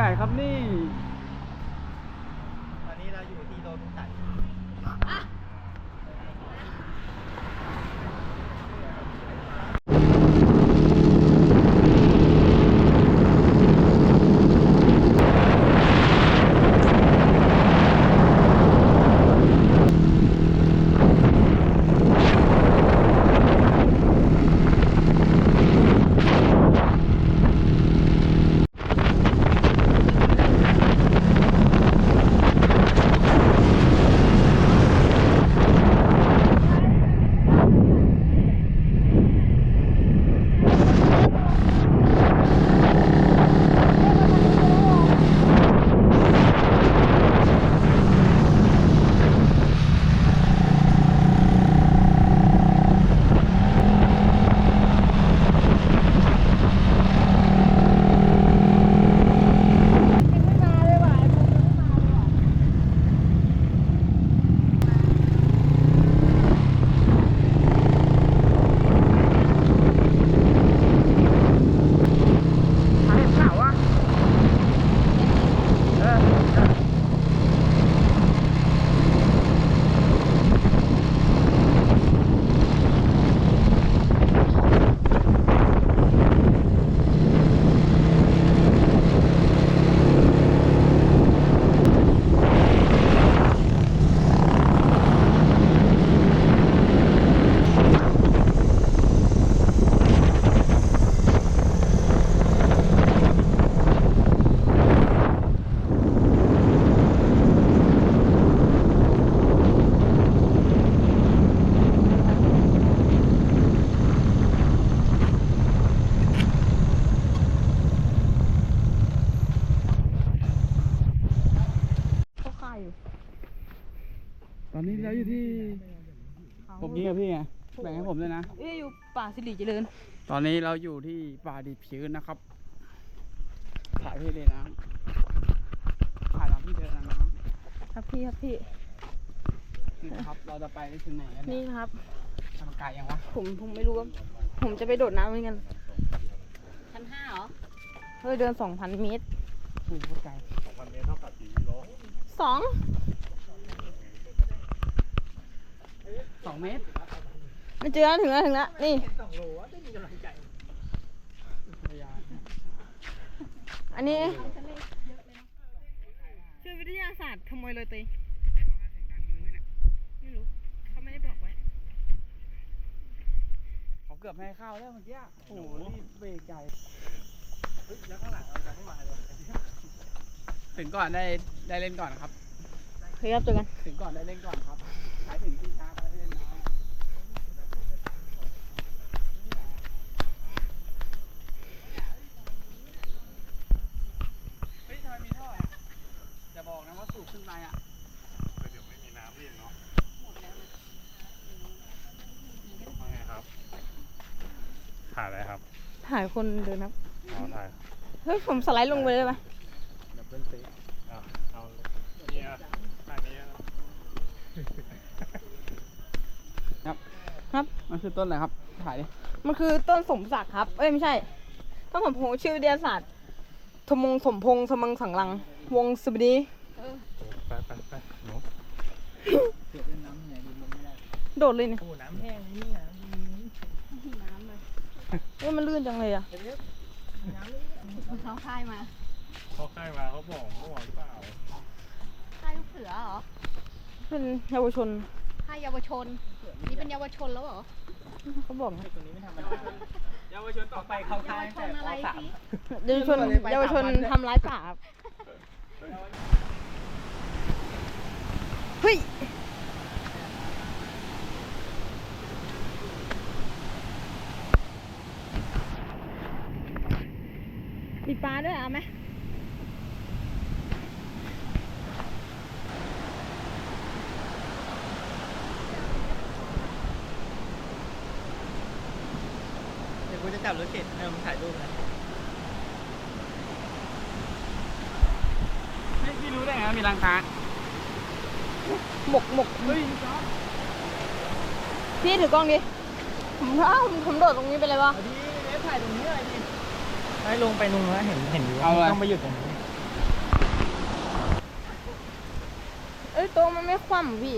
ใหนครับนี่ ตอนนี้เราอยู่ที่ผมยิงกับพี่ไงแบ่งให้ผมด้วยนะ เอ้ยอยู่ป่าสิริเจริญ ตอนนี้เราอยู่ที่ป่าดิบชื้นนะครับ ถ่ายพี่เลยนะถ่ายตอนพี่เดินนะน้องครับพี่ครับพี่นี่นะครับ เราจะไปถึงไหนกันนี่เนี่ยนะครับ ทำไกลยังวะผมผมไม่รู้ว่าผมจะไปโดดน้ำเหมือนกันพันห้าเหรอเฮ้ยเดินสองพันเมตร โอ้โหไกลสอง สองเมตรไม่เจอแล้วถึงแล้วถึงแล้วนี่ระยะอันนี้ชื่อวิทยาศาสตร์ขโมยเลยตีไม่รู้เขาไม่ได้บอกไว้เขาเกือบไม่ให้เข้าแล้วเมื่อกี้โอ้โหรีบเบรกใหญ่แล้วข้างหลังเราจะไม่มาเลยถึงก่อนได้ได้เล่นก่อนครับ เคยครับเจอกัน ถึงก่อนได้เล่นก่อนครับใช้ถึงที่ช้าก็ได้เล่นน้อยเฮ้ยทำไมมีท่ออะจะบอกนะว่าสูบขึ้นไปอะว่าไงครับ ถ่ายอะไรครับ ถ่ายคนเดินครับ อ๋อถ่าย เฮ้ย ผมสไลด์ลงไปเลยปะ ดับเบิลเซฟ อะเอาเนี่ยถ่ายนี้ ครับ ครับ มันคือต้นอะไรครับ ถ่ายดิ มันคือต้นสมศักดิ์ครับ เอ้ยไม่ใช่ ต้นสมพงษ์ชื่อวิทยาศาสตร์ทมงสมพงษ์สมังสังลัง วงสุบดีไปไปไปหนูเกิดเล่นน้ำเหนื่อยดินลงไม่ได้โดดเลยเนี่ยโอ้น้ำแห้งนี่นะเอ้ยมันลื่นจังเลยอะเขาค่ายมาเขาใกล้มาเขาบอกเขาบอกหรือเปล่าค่ายลูกเสือเหรอ เป็นเยาวชนค่ายเยาวชน นี่เป็นเยาวชนแล้วเหรอ เขาบอกนะตัวนี้ไม่ทำอะไรเยาวชนต่อไปเข้าค่ายเยาวชนอะไรสามสิเยาวชนเยาวชนทำร้ายป่าครับเฮ้ยมีปลาด้วยเอาไหม กูจะจับรถเข็นเออมึถ่ายรูปนะไม่พี่รู้ได้ไงว่ามีร้านค้าหมกหมกเฮ้ยพี่ถือกล้องดิผมอ้าวผมโดดตรงนี้ไปเลยวะ พี่เอถ่ายตรงนี้อะไดิไอ้ลงไปลงแล้วเห็นเห็นอยู่ต้องไปหยุดตรงนี้เอ้ยโต๊ะมันไม่คว่ำพี่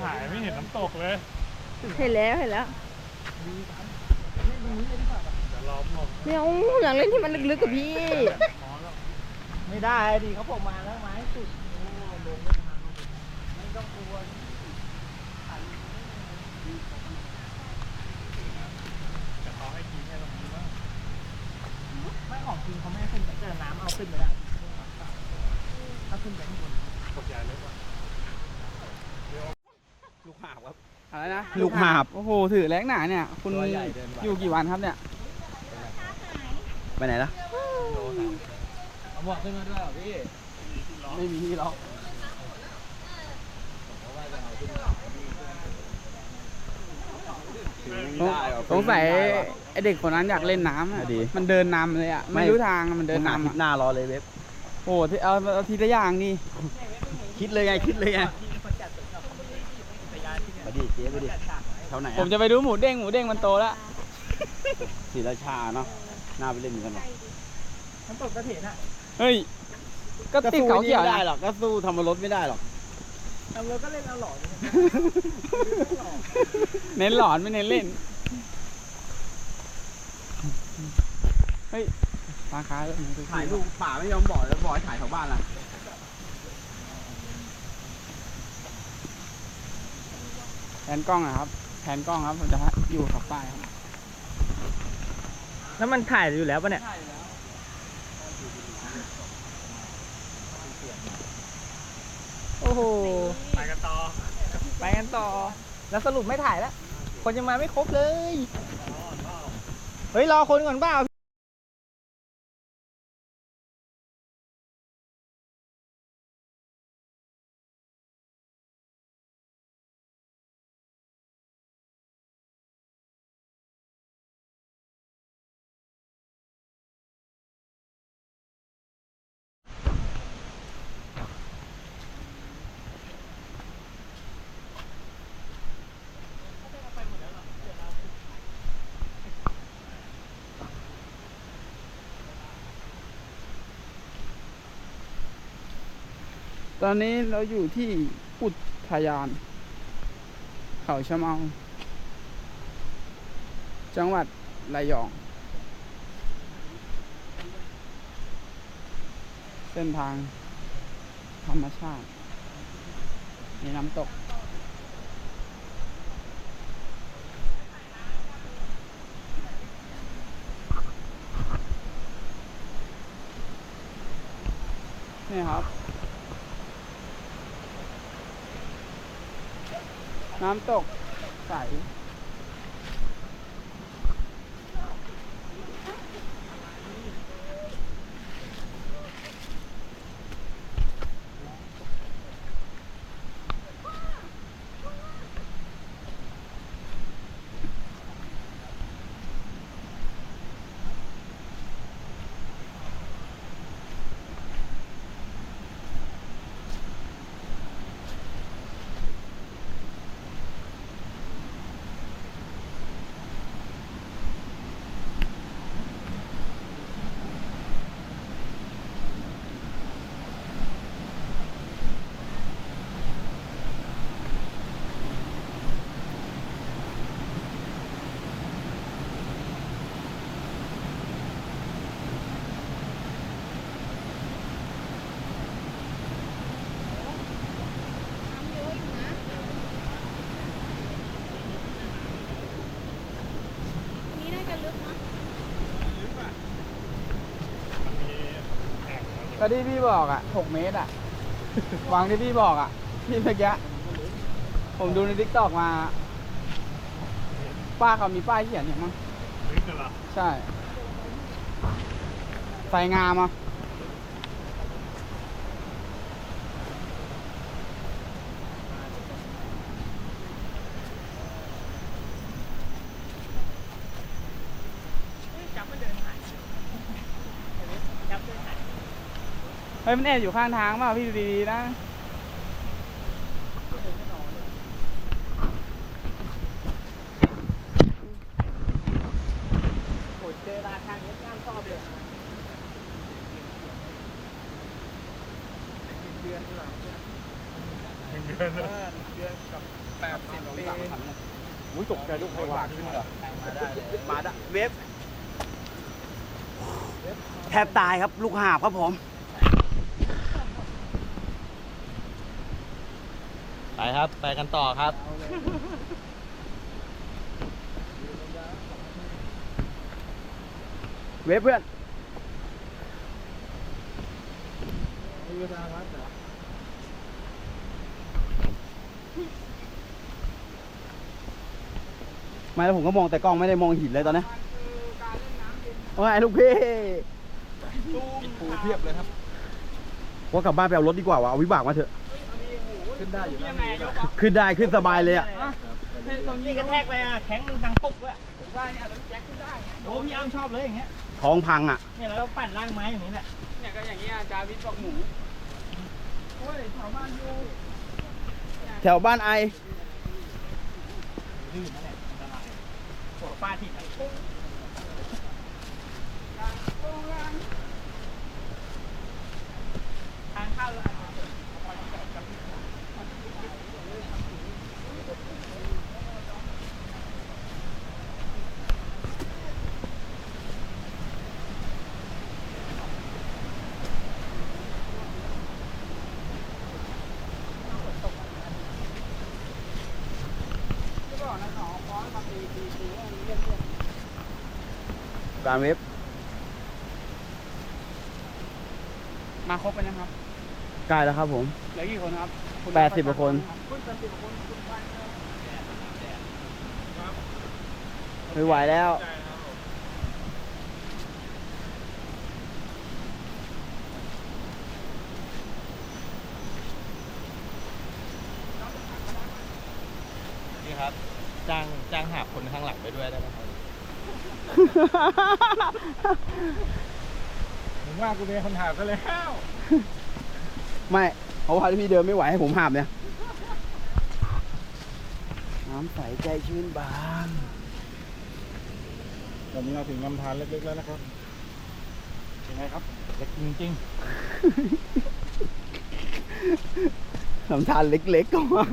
ถ่ายไม่เห็นน้ำตกเลยเห็นแล้วเห็นแล้วเดี๋ยวรอผมไม่เอาอยากเล่นที่มันลึกๆกับพี่ ไม่ได้ดิเขาบอกมาแล้วไม้สุดโอ้ลงไม่ทันไม่ต้องกลัวแต่เขาให้กินแค่ตรงนี้ว่าไม่ของจริงเขาไม่ให้ขึ้นไปแต่น้ำเอาขึ้นไม่ได้ถ้าขึ้นไปข้างบนกดใหญ่เลยว่ะ ลูกหาบครับ อะไรนะลูกหาบ โอ้โหถือแรงหนาเนี่ย คุณตัวใหญ่เดินไหว อยู่กี่วันครับเนี่ย ไปไหนล่ะเอาหมวกขึ้นมาด้วยเหรอพี่ไม่มีที่ล็อกสงสัยไอเด็กคนนั้นอยากเล่นน้ำอะดีมันเดินนำเลยอะไม่รู้ทางอะมันเดินนำอะหน้ารอเลยเว็บ โอ้โหที่เอาเอาทีละอย่างนี่คิดเลยไงคิดเลยไงมา ดิเจ๊ไปดิแถวไหนผมจะไปดูหมูเด้งหมูเด้งมันโตแล้วศรีราชาเนาะน่าไปเล่นเหมือนกันน้ำตกกระเถนอะเฮ้ยก็ติดเขาเขียวไม่นะได้หรอกก็สู้ทำรถไม่ได้หรอก ทำรถก็เล่นเอาหลอดเน้นหลอนไม่เน้นเล่นเฮ้ยปลาคาร์ฟถ่ายรูปป่าไม่ยอมบอกแล้วบอกให้ถ่ายแถวบ้านล่ะ แผนกล้องอะครับ แผนกล้องครับผมจะอยู่ขับป้ายครับแล้วมันถ่ายอยู่แล้วปะเนี่ย โอ้โห ไปกันต่อ ไปกันต่อ แล้วสรุปไม่ถ่ายแล้ว คนยังมาไม่ครบเลย เฮ้ย รอคนก่อนเปล่า ต อนนี้เราอยู่ที่อุทยาน เขาชะเมา จังหวัดระยอง เส้นทางธรรมชาติ มีน้ำตกนี่ครับ น้ำตกใส ก็ที่พี่บอกอะหกเมตรอะ วางที่พี่บอกอะพี่เมื่อกี้ผมดูในทิกตอกมา ป้าเขามีป้ายเขียนอย่างมั้งลึกกันเหรอใช่ ใส่งามอะ เฮ้ยมันแอบอยู่ข้างทางมปล่าพี่ดูดีๆนะเจอราคาเนี้ยงชอบเดือนหลังเดือนเดือนกัแปดสิบปีอุ้ยตกใจลูกไฟวานขึ้นเหรมาด้เวฟแทบตายครับลูกหาบครับผม ไปครับ ไปกันต่อครับ เวฟเพื่อนไม่แล้วผมก็มองแต่กล้องไม่ได้มองหินเลยตอนนี้ว่าไงลูกพี่ปูเทียบเลยครับ ว่ากลับบ้านไปเอารถดีกว่าวะเอาวิบากมาเถอะ ขึ้นได้อยู่นะขึ้นได้ขึ้นสบายเลยอะนี่กระแทกไปอะแข็งดังปุ๊บด้วยผมว่าเนี่ยเราแจ็คขึ้นได้โอ้พี่อ้ำชอบเลยอย่างเงี้ยท้องพังอะเนี่ยแล้วเราปั่นล่างไม้อย่างนี้แหละเนี่ยก็อย่างเงี้ยจาวิทบอกหมูโอ้ยแถวบ้านอยู่แถวบ้านไอลื่นนั่นแหละอันตรายโหัวป้าที่ไหนปุ้งทางเข้าแล้ว การเว็บมาครบไปนะครับใกล้แล้วครับผม เหลือกี่คนครับณแปดสิบกว่าคนไม่ไหวแล้ว นี่ครับจ้างจ้างหาบคนข้างหลังไปด้วยได้ไหมครับ มึงว่ากูเป็นคนหาบซะแล้วไม่เพราะว่าพี่เดินไม่ไหวให้ผมหาบเนี่ย น้ำใสใจชื่นบานตอนนี้เราถึงลำธารเล็กๆแล้วนะครับยังไงครับเล็กจริงลำธารเล็กๆก็ว่า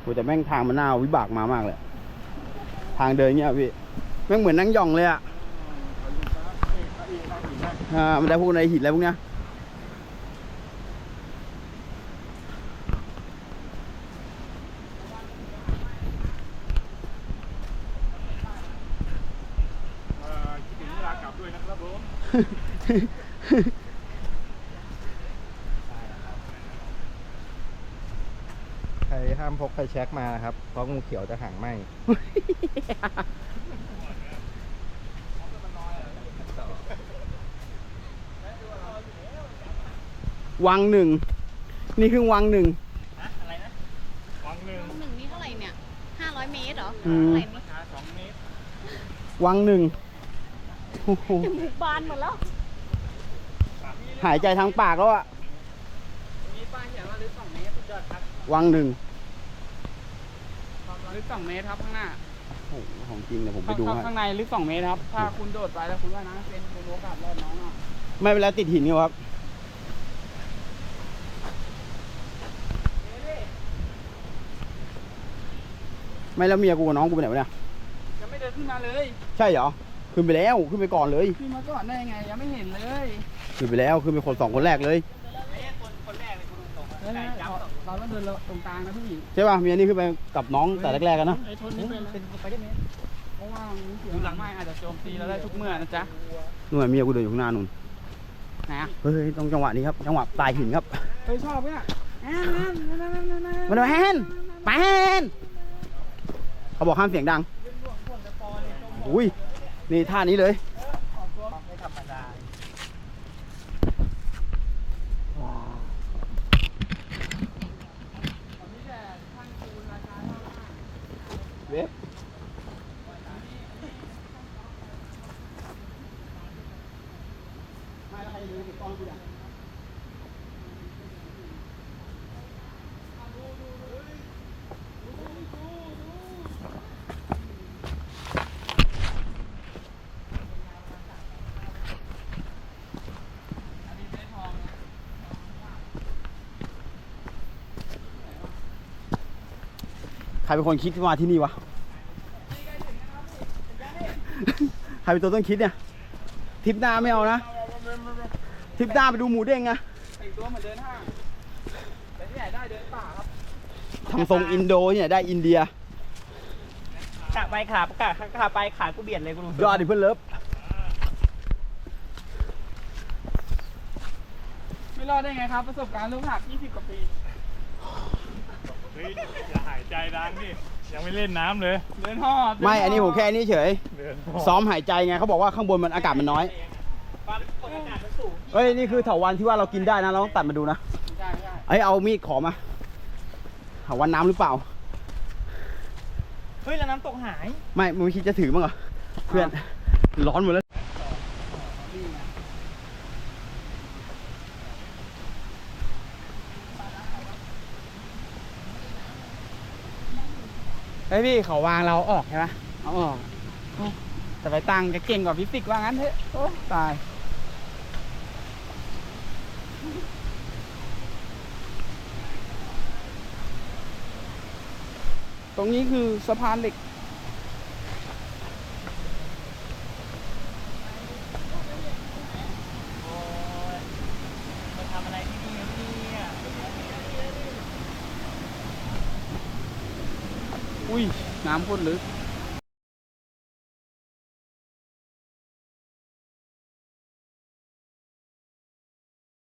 โหแต่แม่งทางมันน่าเอาวิบากมามากเลย ทางเดินเงี้ยพี่แม่งเหมือนนั่งหย่องเลยอะอ่ามันได้พวกในหินอะไรพวกเนี้ยๆเอ่อคิดถึงเวลากลับด้วยนะครับผม ใคร ห้ามพกไฟแช็กมานะครับ เพราะงูเขียวจะหางไหมวังหนึ่ง นี่คือวังหนึ่ง อะไรนะวังหนึ่งหนึ่งนี่เท่าไหร่เนี่ยห้าร้อยเมตรเหรออืม เท่าไหร่นี่ขาสองเมตรวังหนึ่งโอ้โหจมูกบานหมดแล้ว หายใจทางปากแล้วอะมีป้ายเขียนว่าลึกสองเมตรยอดครับวังหนึ่ง ลึกสองเมตรครับข้างหน้าโอ้โหของจริงเดี๋ยวผมไปดูข้างให้ข้างในลึกสองเมตรครับ ถ้าคุณโดดไปแล้วคุณว่าน้ำเป็นคุณโอกาสรอดน้องอะไม่เป็นไรติดหินครับไม่แล้วเมียกูกับน้องกูไปไหนวะเนี่ยยังไม่เดินขึ้นมาเลยใช่เหรอขึ้นไปแล้วขึ้นไปก่อนเลย ขึ้นมาก่อนได้ยังไงยังไม่เห็นเลยขึ้นไปแล้วขึ้นไปคนสองคนแรกเลยไอ้คนคนแรกเลยคุณตรงๆเฮ้ยไก่จับ เราเราต้องเดินตรงกลางนะพี่ใช่ป่ะเมียนี่ขึ้นไปกับน้องแต่แรกๆกันเนอะไอ้ทนนี่เป็นเป็นไปได้ไหมเพราะว่ามันเสียงหลังไม้อาจจะโจมตีเราได้ทุกเมื่อนะจ๊ะนู่นเมียกูเดินอยู่ข้างหน้านู่นไหนอะเฮ้ยต้องจังหวะนี้ครับจังหวะปลายหินครับเฮ้ยชอบเนี่ยแอนแอนแอนแอนแอนแอนมาดูแฮนแปนเขาบอกห้ามเสียงดังอุ้ยนี่ท่านี้เลย ใครเป็นคนคิดมาที่นี่วะ ใครเป็นตัวต้นคิดเนี่ย ทริปหน้าไม่เอานะ ทริปหน้าไปดูหมูเด้งอะแต่งตัวเหมือนเดินห้างแต่ที่ไหนได้เดินป่าครับทำทรงอินโดเนี่ยได้อินเดียกะไปขาปกะขาไปขากูเบียดเลยกูดูยอดดิเพื่อนเลิฟไม่รอดได้ไงครับ ประสบการณ์ลูกหัก 20 กว่าปี เฮ้ยอย่าหายใจดังนี่ยังไม่เล่นน้ำเลยเดินห่อเดิไม่ห่อันนี้ผมแค่นี้เฉย เดินซ้อมหายใจไงเขาบอกว่าข้างบนมันอากาศมันน้อย เอ้ยนี่คือเถาวันที่ว่าเรากินได้นะเราต้องตัดมาดูนะใช่ใช่เอ้ยเอามีดขอมาเถาวันน้ำหรือเปล่า เฮ้ยแล้วน้ำตกหาย ไม่มึงไม่คิดจะถือมั้างเหรอเพื่อนร้อนหมดแล้วเฮ้ยพี่เขาวางเราออกใช่ไหมเอาออกโอ้แต่ไปตังจะเก่งกว่าฟิสิกส์ว่างั้นเถอะโอ้ตาย รงนี้คือสะพานเหล็ก อุ้ย น้ำพ่นลึก